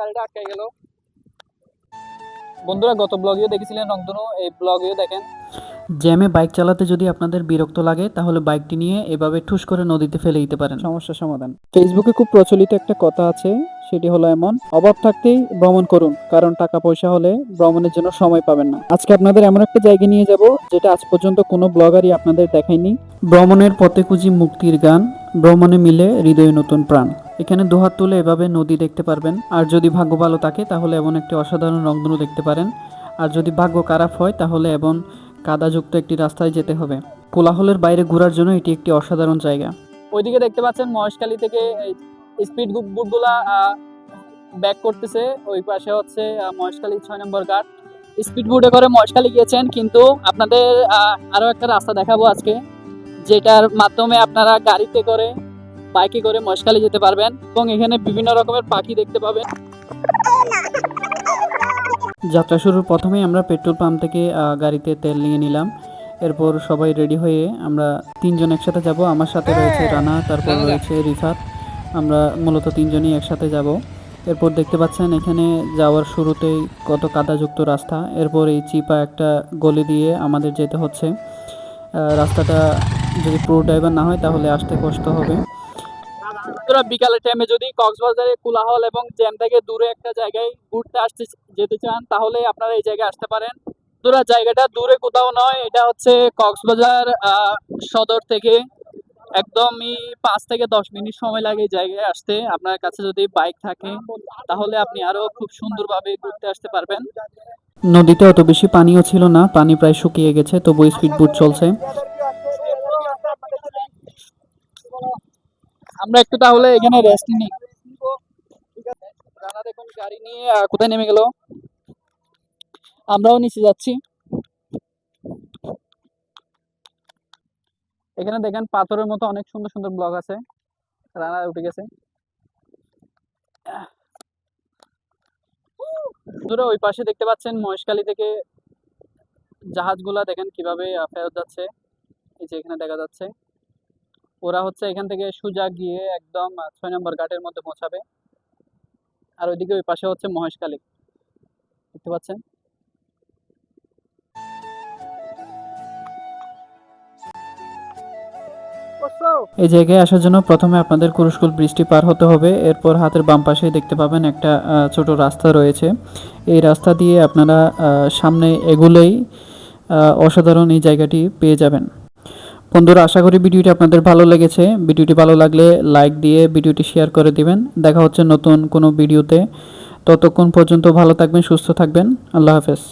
গাড়িটা আটকে গেল। বন্ধুরা গত ব্লগেও দেখেছিলেন রংধনু এই ব্লগেও দেখেন। জ্যামে বাইক চালাতে যদি আপনাদের বিরক্ত লাগে তাহলে বাইকটি নিয়ে এভাবে ঠুস করে নদীতে ফেলে দিতে পারেন। সমস্যা সমাধান। ফেসবুকে খুব প্রচলিত একটা কথা আছে সেটি হলো এমন অভাব থাকতেই ভ্রমণ করুন কারণ টাকা পয়সা হলে ভ্রমণের জন্য সময় পাবেন না। আজকে আপনাদের এমন একটা জায়গায় নিয়ে যাব যেটা আজ পর্যন্ত কোনো ব্লগারই আপনাদের দেখায়নি। ভ্রমণের পথে খুঁজি মুক্তির গান। ভ্রমণে মিলে হৃদয়ে নতুন প্রাণ। এখানে দুহাত তুলে এভাবে নদী দেখতে পারবেন। আর যদি ভাগ্য ভালো থাকে তাহলে এমন একটি অসাধারণ রংধনু দেখতে পারেন। আর যদি ভাগ্য খারাপ হয় তাহলে এমন কাদাযুক্ত একটি রাস্তায় যেতে হবে। কোলাহলের বাইরে ঘোরার জন্য এটি একটি অসাধারণ জায়গা। ওইদিকে দেখতে পাচ্ছেন মহেশখালী থেকে স্পিড বুটগুলা ব্যাক করতেছে। ওই পাশে হচ্ছে মহেশখালী ছয় নম্বর ঘাট। স্পিড বুটে করে মহেশখালী গিয়েছেন কিন্তু আপনাদের আহ, আরও একটা রাস্তা দেখাবো আজকে। যেটার মাধ্যমে আপনারা গাড়িতে করে, বাইকে করে মহেশখালী যেতে পারবেন এবং এখানে বিভিন্ন রকমের পাখি দেখতে পাবেন। যাত্রা শুরুর প্রথমেই আমরা পেট্রোল পাম্প থেকে গাড়িতে তেল নিয়ে নিলাম। এরপর সবাই রেডি হয়ে আমরা তিনজন একসাথে যাব। আমার সাথে রয়েছে রানা, তারপর রয়েছে রিফাত। আমরা মূলত তিনজনই একসাথে যাব। এরপর দেখতে পাচ্ছেন এখানে যাওয়ার শুরুতেই কত কাদাযুক্ত রাস্তা। এরপর এই চিপা একটা গলি দিয়ে আমাদের যেতে হচ্ছে। রাস্তাটা যদি প্রো ড্রাইভার না হয়, তাহলে আসতে কষ্ট হবে। বন্ধুরা, বিকালের টাইমে যদি কক্সবাজারে কোলাহল এবং জ্যাম থেকে দূরে একটা জায়গায় ঘুরতে আসতে যেতে চান, তাহলে আপনারা এই জায়গায় আসতে পারেন। বন্ধুরা, জায়গাটা দূরে কোথাও নয়, এটা হচ্ছে কক্সবাজার সদর থেকে একদমই পাঁচ থেকে দশ মিনিট সময় লাগে এই জায়গায় আসতে। আপনার কাছে যদি বাইক থাকে, তাহলে আপনি আরও খুব সুন্দরভাবে ঘুরতে আসতে পারবেন। নদীতে অত বেশি পানিও ছিল না, পানি প্রায় শুকিয়ে গেছে তবু স্পিড বুট চলছে। আমরা একটু তাহলে এখানে রেস্ট নিই। দেখুন গাড়ি নিয়ে কোথায় নেমে গেল? আমরাও নিচে যাচ্ছি। এখানে দেখেন পাথরের মতো অনেক সুন্দর সুন্দর ব্লক আছে। রানা উঠে গেছে। দূরে ওই পাশে দেখতে পাচ্ছেন মহেশখালী থেকে জাহাজগুলা, দেখেন কীভাবে ফেরত যাচ্ছে। এই যে এখানে দেখা যাচ্ছে। ওরা হচ্ছে এখান থেকে সোজা গিয়ে একদম ছয় নম্বর ঘাটের মধ্যে পৌঁছাবে আর ওইদিকে ওই পাশে হচ্ছে মহেশখালী। দেখতে পাচ্ছেন? এই জায়গায় আসার জন্য প্রথমে আপনাদের কুরুশকুল ব্রিজটি পার হতে হবে। এরপর হাতের বাম পাশে দেখতে পাবেন একটা ছোট রাস্তা রয়েছে। এই রাস্তা দিয়ে আপনারা সামনে এগুলেই অসাধারণ এই জায়গাটি পেয়ে যাবেন। বন্ধুরা, আশা করি ভিডিওটি আপনাদের ভালো লেগেছে। ভিডিওটি ভালো লাগলে লাইক দিয়ে ভিডিওটি শেয়ার করে দিবেন। দেখা হচ্ছে নতুন কোনো ভিডিওতে। ততক্ষণ পর্যন্ত ভালো থাকবেন, সুস্থ থাকবেন। আল্লাহ হাফেজ।